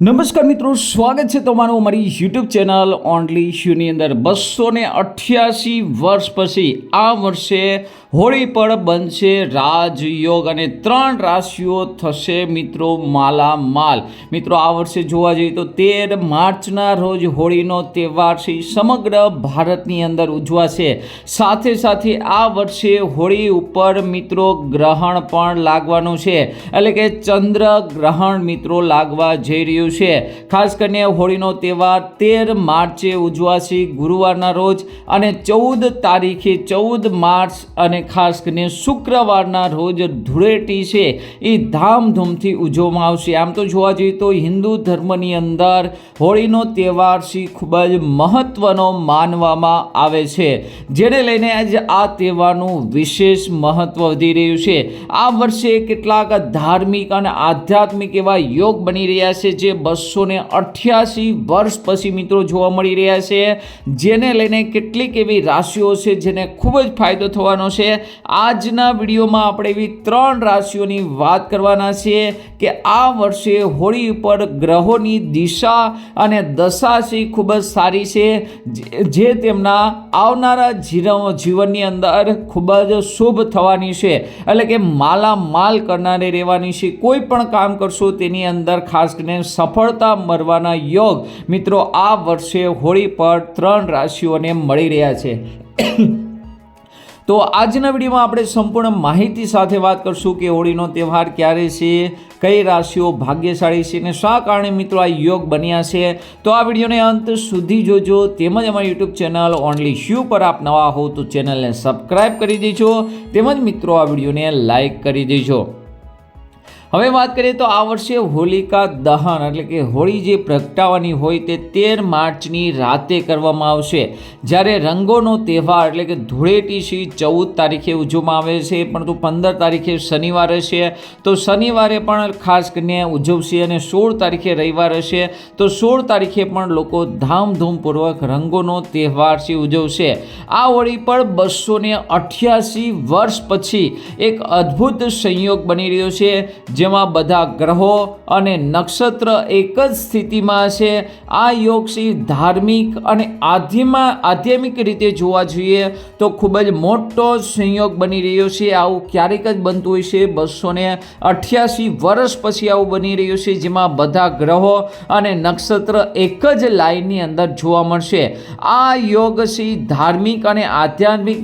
નમસ્કાર મિત્રો, સ્વાગત છે તમારું અમારી યુટ્યુબ ચેનલ ઓનલી શ્યુની અંદર. બસો ને અઠ્યાસી વર્ષ પછી આ વર્ષે હોળી પર બનશે રાજયોગ અને ત્રણ રાશિઓ થશે મિત્રો માલામાલ. મિત્રો, આ વર્ષે જોવા જઈએ તો તેર માર્ચના રોજ હોળીનો તહેવાર છે. સમગ્ર ભારતની અંદર ઉજવાશે. સાથે સાથે આ વર્ષે હોળી ઉપર મિત્રો ગ્રહણ પણ લાગવાનું છે. એટલે કે ચંદ્ર ગ્રહણ મિત્રો લાગવા જઈ રહ્યું છે. ખાસ કરીને હોળીનો તહેવાર તેર માર્ચે ઉજવાશે ગુરુવારના રોજ અને ચૌદ તારીખે ચૌદ માર્ચ અને ખાસ કરીને શુક્રવારના રોજ ધૂળેટી છે. એ ધામધૂમથી ઉજવવામાં આવશે. આમ તો જોવા જઈએ તો હિન્દુ ધર્મની અંદર હોળીનો તહેવાર છે ખૂબ જ મહત્વનો માનવામાં આવે છે. જેને લઈને આજે આ તહેવારનું વિશેષ મહત્વ વધી રહ્યું છે. આ વર્ષે કેટલાક ધાર્મિક અને આધ્યાત્મિક એવા યોગ બની રહ્યા છે, જે બસો ને અઠ્યાસી વર્ષ પછી મિત્રો જોવા મળી રહ્યા છે, જેને લઈને કેટલીક એવી રાશિઓ છે જેને ખૂબ જ ફાયદો થવાનો છે. આજના વિડીયોમાં આપણે એવી ત્રણ રાશિઓની વાત કરવાના છીએ કે આ વર્ષે હોળી ઉપર ગ્રહોની દિશા અને દશા છે ખૂબ જ સારી છે, જે- તેમના આવનારા જીવન જીવનની અંદર ખૂબ જ શુભ થવાની છે. એટલે કે માલામાલ કરનારે રહેવાની છે. કોઈ પણ કામ કરશો તેની અંદર ખાસ કરીને સફળતા મળવાના યોગ મિત્રો આ વર્ષે હોળી પર ત્રણ રાશિઓને મળી રહ્યા છે. તો આજના વિડીયોમાં આપણે સંપૂર્ણ માહિતી સાથે વાત કરશું કે હોળીનો તહેવાર ક્યારે છે, કઈ રાશિઓ ભાગ્યશાળી છે અને શા કારણે મિત્રો આ યોગ બન્યા છે. તો આ વિડીયોને અંત સુધી જોજો. તેમજ અમારી યુટ્યુબ ચેનલ ઓનલી શ્યુ પર આપ નવા હો તો ચેનલને સબસ્ક્રાઈબ કરી દેજો. તેમજ મિત્રો આ વિડીયોને લાઈક કરી દેજો. હવે વાત કરીએ તો આ વર્ષે હોલિકા દહન, એટલે કે હોળી જે પ્રગટાવવાની હોય તે તેર માર્ચની રાતે કરવામાં આવશે. જ્યારે રંગોનો તહેવાર, એટલે કે ધૂળેટી શ્રી ચૌદ તારીખે ઉજવવામાં આવે છે પરંતુ પંદર તારીખે શનિવાર હશે. તો શનિવારે પણ ખાસ કરીને ઉજવશે અને સોળ તારીખે રવિવાર હશે. તો સોળ તારીખે પણ લોકો ધામધૂમપૂર્વક રંગોનો તહેવાર છે ઉજવશે. આ હોળી પર બસો ને અઠ્યાસી વર્ષ પછી એક અદ્ભુત સંયોગ બની રહ્યો છે. જેમાં બધા ગ્રહો અને નક્ષત્ર એક જ સ્થિતિમાં છે. આ યોગ છે ધાર્મિક અને આધ્યમાં, આધ્યાત્મિક રીતે જોવા જોઈએ તો ખૂબ જ મોટો સંયોગ બની રહ્યો છે. આવું ક્યારેક જ બનતું હોય છે. બસો ને અઠ્યાસી વર્ષ પછી આવું બની રહ્યું છે, જેમાં બધા ગ્રહો અને નક્ષત્ર એક જ લાઈનની અંદર જોવા મળશે. આ યોગ છે ધાર્મિક અને આધ્યાત્મિક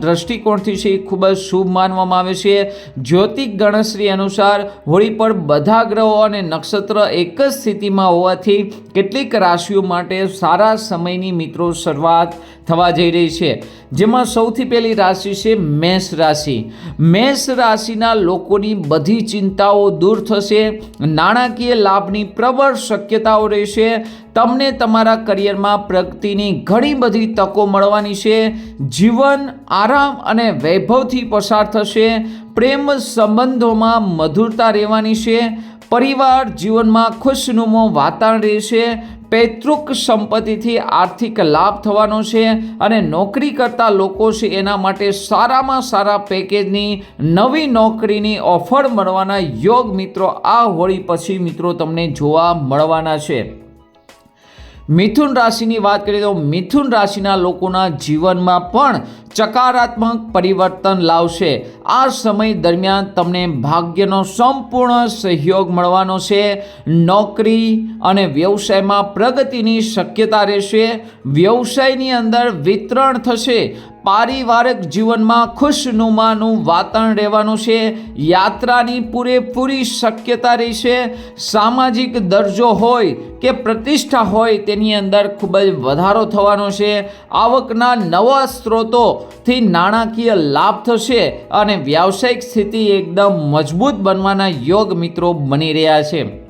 દ્રષ્ટિકોણથી છે ખૂબ જ શુભ માનવામાં આવે છે. જ્યોતિક ગણશ્રી અનુસાર હોળી પર બધા ગ્રહો અને નક્ષત્ર એક જ સ્થિતિમાં હોવાથી કેટલીક રાશિઓ માટે સારા સમયની મિત્રો શરૂઆત થવા જઈ રહી છે. જેમાં સૌથી પહેલી રાશિ છે મેષ રાશિ. મેષ રાશિના લોકોની બધી ચિંતાઓ દૂર થશે, નાણાકીય લાભની પ્રબળ શક્યતાઓ રહેશે, તમને તમારા કરિયરમાં પ્રગતિની ઘણી બધી તકો મળવાની છે, જીવન આરામ અને વૈભવથી પસાર થશે પ્રેમ સંબંધોમાં મધુરતા રહેવાની છે, પરિવાર જીવનમાં ખુશનુમો વાતાવરણ રહેશે પૈતૃક સંપત્તિથી આર્થિક લાભ થવાનો છે અને નોકરી કરતા લોકો છે એના માટે સારામાં સારા પેકેજની નવી નોકરીની ઓફર મળવાના યોગ મિત્રો, આ હોળી પછી મિત્રો તમને જોવા મળવાના છે. મિથુન રાશિની વાત કરીએ તો મિથુન રાશિના લોકોના જીવનમાં પણ ચકારાત્મક પરિવર્તન લાવશે. આ સમય દરમિયાન તમને ભાગ્યનો સંપૂર્ણ સહયોગ મળવાનો છે. નોકરી અને વ્યવસાયમાં પ્રગતિની શક્યતા રહેશે. વ્યવસાયની અંદર વિતરણ થશે. પારિવારિક જીવનમાં ખુશનુમાનું વાતાવરણ રહેવાનું છે. યાત્રાની પૂરેપૂરી શક્યતા રહેશે. સામાજિક દરજ્જો હોય કે પ્રતિષ્ઠા હોય તેની અંદર ખૂબ જ વધારો થવાનો છે. આવકના નવા સ્ત્રોતોથી નાણાકીય લાભ થશે અને વ્યાવસાયિક સ્થિતિ એકદમ મજબૂત બનવાના યોગ મિત્રો બની રહ્યા છે.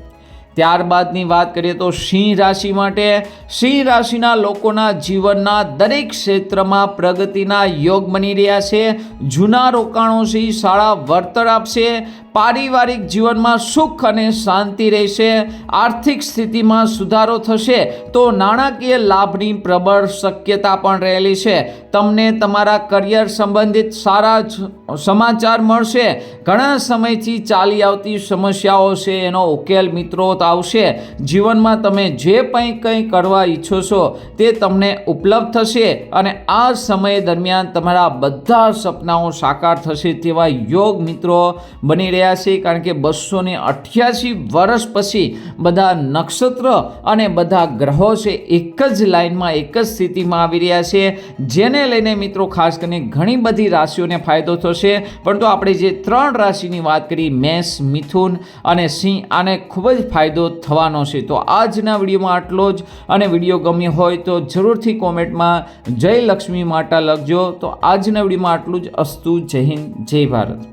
ત્યારબાદની વાત કરીએ તો સિંહ રાશિ માટે સિંહ રાશિના લોકોના જીવનના દરેક ક્ષેત્રમાં પ્રગતિના યોગ બની રહ્યા છે. જૂના રોકાણો સિંહ સારા વળતર આપશે પારિવારિક જીવનમાં સુખ અને શાંતિ રહેશે, આર્થિક સ્થિતિમાં સુધારો થશે તો નાણાકીય લાભની પ્રબળ શક્યતા પણ રહેલી છે. તમને તમારા કરિયર સંબંધિત સારા સમાચાર મળશે. ઘણા સમયથી ચાલી આવતી સમસ્યાઓ છે, એનો ઉકેલ મિત્રો આવશે. જીવનમાં તમે જે કંઈ કંઈ કરવા ઈચ્છો છો તે તમને ઉપલબ્ધ થશે અને આ સમય દરમિયાન તમારા બધા સપનાઓ સાકાર થશે તેવા યોગ મિત્રો બની રહ્યા છે કારણ કે બસો ને અઠ્યાસી વર્ષ પછી બધા નક્ષત્ર અને બધા ગ્રહો છે એક જ લાઇનમાં, એક જ સ્થિતિમાં આવી રહ્યા છે. જેને લઈને મિત્રો ખાસ કરીને ઘણી બધી રાશિઓને ફાયદો થશે. પરંતુ આપણે જે ત્રણ રાશિની વાત કરી, મેષ, મિથુન અને સિંહ, આને ખૂબ જ ફાયદો થવાનો છે. તો આજના વિડીયોમાં આટલો જ. અને વીડિયો ગમ્યો હોય તો જરૂરથી કોમેન્ટમાં જય લક્ષ્મી માતા લખજો. તો આજના વિડીયોમાં આટલું જ. અસ્તુ, જય હિન્દ, જય ભારત.